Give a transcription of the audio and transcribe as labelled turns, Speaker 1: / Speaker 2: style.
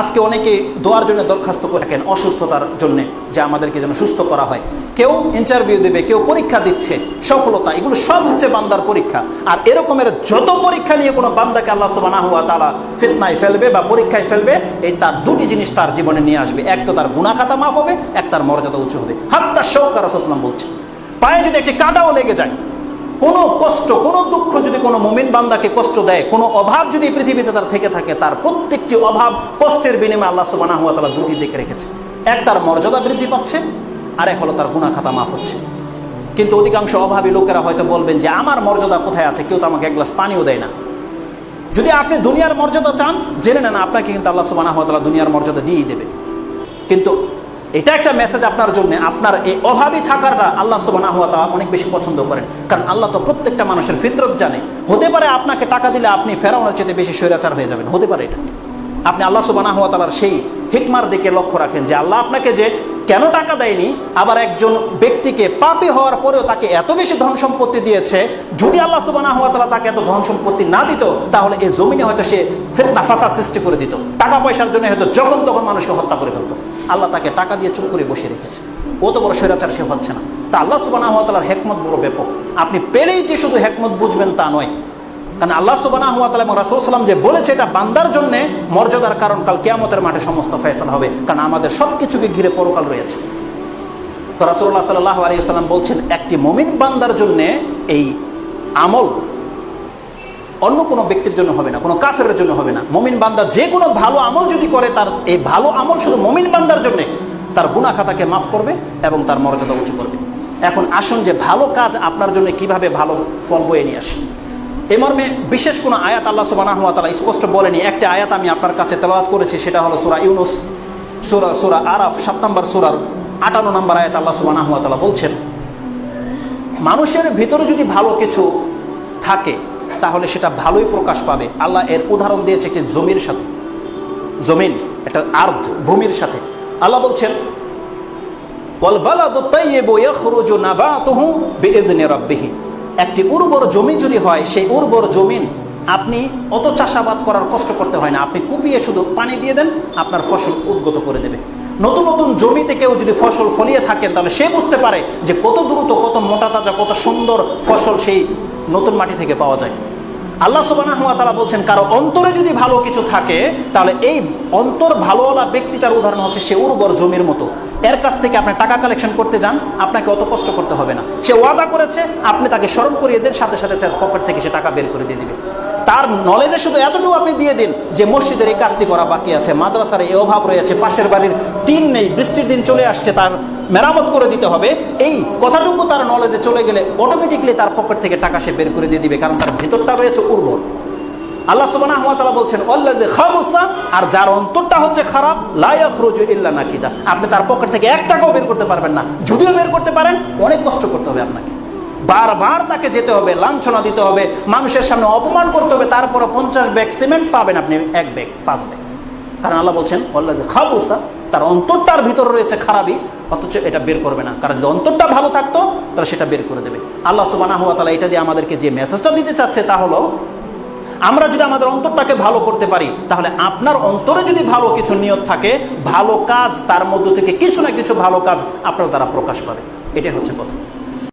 Speaker 1: আজকে অনেকে দোয়ার জন্য দরখাস্ত করে থাকেন অসুস্থতার জন্য, যে আমাদেরকে যেন সুস্থ করা হয়। কেউ ইন্টারভিউ দেবে, কেউ পরীক্ষা দিচ্ছে, সফলতা, এগুলো সব হচ্ছে বান্দার পরীক্ষা। আর এরকমের যত পরীক্ষা নিয়ে কোনো বান্দাকে আল্লাহ সুবাহ তালা ফিতনায় ফেলবে বা পরীক্ষায় ফেলবে, এই তার দুটি জিনিস তার জীবনে নিয়ে আসবে। এক তো তার গুণাখাতা মাফ হবে, এক তার মর্যাদা উঁচু হবে। হাত হাত্তা শৌকার রসলাম বলছে, পায়ে যদি একটি কাদাও লেগে যায় কোনো কষ্ট, কোনো দুঃখ যদি কোনো মুমিন বান্দাকে কষ্ট দেয়, কোনো অভাব যদি পৃথিবীতে তার থেকে থাকে, তার প্রত্যেকটি অভাব কষ্টের বিনিময়ে আল্লাহ সুবাহ তালা দুটি দিকে রেখেছে। এক, তার মর্যাদা বৃদ্ধি পাচ্ছে, আর এক হলো তার গুণা খাতা মাফ হচ্ছে। কিন্তু অধিকাংশ অভাবী লোকেরা হয়তো বলবেন যে, আমার মর্যাদা কোথায় আছে? কেউ তো আমাকে এক গ্লাস পানিও দেয় না। যদি আপনি দুনিয়ার মর্যাদা চান, জেনে নেন, আপনাকে কিন্তু আল্লাহ সুবাহ তালা দুনিয়ার মর্যাদা দিয়েই দেবে। কিন্তু এটা একটা মেসেজ আপনার জন্য। আপনার এই অভাবী থাকারটা আল্লাহ সুবাহ অনেক বেশি পছন্দ করেন। কারণ আল্লাহ তো প্রত্যেকটা মানুষের ফিতরত জানে। হতে পারে আপনাকে টাকা দিলে আপনি ফেরাউনের চেয়ে বেশি স্বৈরাচার হয়ে যাবেন। হতে পারে এটা। আপনি আল্লাহ সুবাহ সেই হিকমার দিকে লক্ষ্য রাখেন যে আল্লাহ আপনাকে যে কেন টাকা দেয়নি? আবার একজন ব্যক্তিকে পাপি হওয়ার পরেও তাকে এত বেশি ধন সম্পত্তি দিয়েছে, যদি আল্লাহ সুবাহ তালা তাকে এত ধন সম্পত্তি না দিত, তাহলে এই জমিনে হয়তো সে ফেতনা ফাঁসা সৃষ্টি করে দিত। টাকা পয়সার জন্য হয়তো যখন তখন মানুষকে হত্যা করে ফেলতো। আল্লাহ তাকে টাকা দিয়ে চুপ করে বসে রেখেছে। ও তো বড় স্বৈরাচার, সে হচ্ছে না। তা আল্লাহ সুবাহ তালার হেকমত বড় ব্যাপক। আপনি পেলেই যে শুধু হেকমত বুঝবেন তা নয় কারণ আল্লাহ সুবাহ এবং রাসুল সাল্লাম যে বলেছে এটা বান্দার জন্য মর্যাদার কারণ কাল কেয়ামতের মাঠে সমস্ত ফয়সলা হবে। কারণ আমাদের সব কিছুকে ঘিরে পরকাল রয়েছে। তো রাসুল্লাহ সাল্লাহ আলিয়াল্লাম বলছেন, একটি মমিন বান্দার জন্য এই আমল অন্য কোনো ব্যক্তির জন্য হবে না, কোনো কাফের জন্য হবে না। মমিন বান্দা যে কোনো ভালো আমল যদি করে, তার এই ভালো আমল শুধু মমিন বান্দার জন্য, তার গুনা খাতাকে মাফ করবে এবং তার মর্যাদা উঁচু করবে। এখন আসুন যে ভালো কাজ আপনার জন্য কীভাবে ভালো ফল বয়ে নিয়ে আসে। এ মর্মে বিশেষ কোনো আয়াত আল্লাহ সুবাহ তালা স্পষ্ট বলেনি। একটা আয়াত আমি আপনার কাছে তেলাওয়াত করেছি, সেটা হলো সুরা ইউনুস, সুরা সুরা আরাফ, সাত নম্বর সুরার আটান্ন নম্বর আয়াত আল্লাহ সুবাহ তালা বলছেন, মানুষের ভিতরে যদি ভালো কিছু থাকে, তাহলে সেটা ভালোই প্রকাশ পাবে। আল্লাহ এর উদাহরণ দিয়েছে একটি জমির সাথে। জমিন, একটা আর্ধ ভূমির সাথে। আল্লাহ বলছেন একটি উর্বর জমি যদি হয়, সেই উর্বর জমিন আপনি অত চাষাবাদ করার কষ্ট করতে হয় না। আপনি কুপিয়ে শুধু পানি দিয়ে দেন, আপনার ফসল উদ্গত করে দেবে। নতুন নতুন জমিতে কেউ যদি ফসল ফলিয়ে থাকেন, তাহলে সে বুঝতে পারে যে কত দ্রুত, কত মোটা তাজা, কত সুন্দর ফসল সেই নতুন মাটি থেকে পাওয়া যায়। আল্লাহ সুবাহ তারা বলছেন, কারও অন্তরে যদি ভালো কিছু থাকে, তাহলে এই অন্তর ভালোওয়ালা ব্যক্তিটার উদাহরণ হচ্ছে সে উর্বর জমির মতো। এর কাছ থেকে আপনি টাকা কালেকশন করতে যান, আপনাকে অত কষ্ট করতে হবে না। সে ওয়াদা করেছে, আপনি তাকে স্মরণ করিয়ে দেন, সাথে সাথে তার পকেট থেকে সে টাকা বের করে দিয়ে দিবে। তার নলেজে শুধু এতটুকু আপনি দিয়ে দিন যে মসজিদের এই কাজটি করা বাকি আছে, মাদ্রাসার এই অভাব রয়েছে, পাশের বাড়ির টিন নেই, বৃষ্টির দিন চলে আসছে, তার মেরামত করে দিতে হবে। এই কথাটুকু তার নলেজে চলে গেলে অটোমেটিকলি তার পকেট থেকে টাকা সে বের করে দিয়ে দিবে, কারণ তার ভিতরটা রয়েছে উর্বর। আল্লাহ সুবাহ বলছেন অল্লাজে খাবুসা আর যার অন্তরটা হচ্ছে খারাপ লাইফরুজ ইল্লা নাকিদা। আপনি তার পকেট থেকে এক টাকাও বের করতে পারবেন না। যদিও বের করতে পারেন, অনেক কষ্ট করতে হবে আপনাকে। বারবার তাকে যেতে হবে, লাঞ্ছনা দিতে হবে, মানুষের সামনে অপমান করতে হবে তারপরে পঞ্চাশ ব্যাগ সিমেন্ট পাবেন আপনি, এক ব্যাগ, পাঁচ ব্যাগ। কারণ আল্লাহ বলছেন অল্লাজে খাবুসা তার অন্তরটার ভিতর রয়েছে খারাপই, অথচ এটা বের করবে না। কারণ যদি অন্তরটা ভালো থাকতো তাহলে সেটা বের করে দেবে। আল্লাহ সুবানা হুয়া তালা এটা দিয়ে আমাদেরকে যে মেসেজটা দিতে চাচ্ছে তা হলো আমরা যদি আমাদের অন্তরটাকে ভালো করতে পারি, তাহলে আপনার অন্তরে যদি ভালো কিছু নিয়ত থাকে, ভালো কাজ, তার মধ্য থেকে কিছু না কিছু ভালো কাজ আপনার দ্বারা প্রকাশ পাবে। এটাই হচ্ছে কথা।